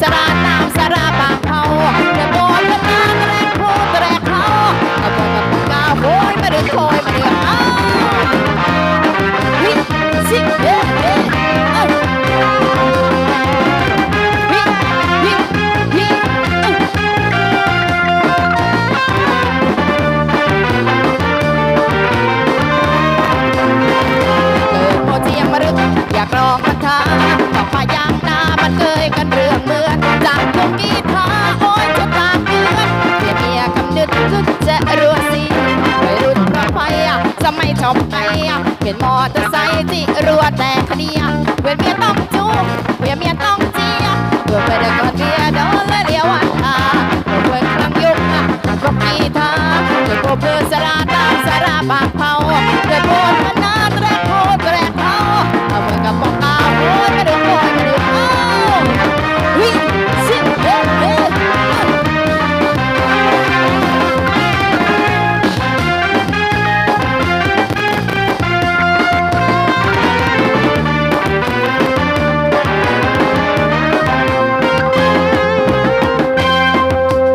สระน้ำสระปากเขาเดี๋ยวโบนกันน้แรงพูดแรงเขาเอาคนกับปากกาโวยมาเดือดโวยมาเดือดอ้าวฮิซิเอ้เด้อยากลอง ชอบไปเวียนมอเตอร์ไซค์ที่รัวแต่คเดียเวียนเมียต้องจูเวียนเมียต้องเจียเวียนไปเดินกอนเดียโดนเลยเดียวันอาเพื่อกำลังยุ่งอ่ก็บกีทาเพื่อโบเพื่อสาราตาสาราปากเผาเพื่อพบมั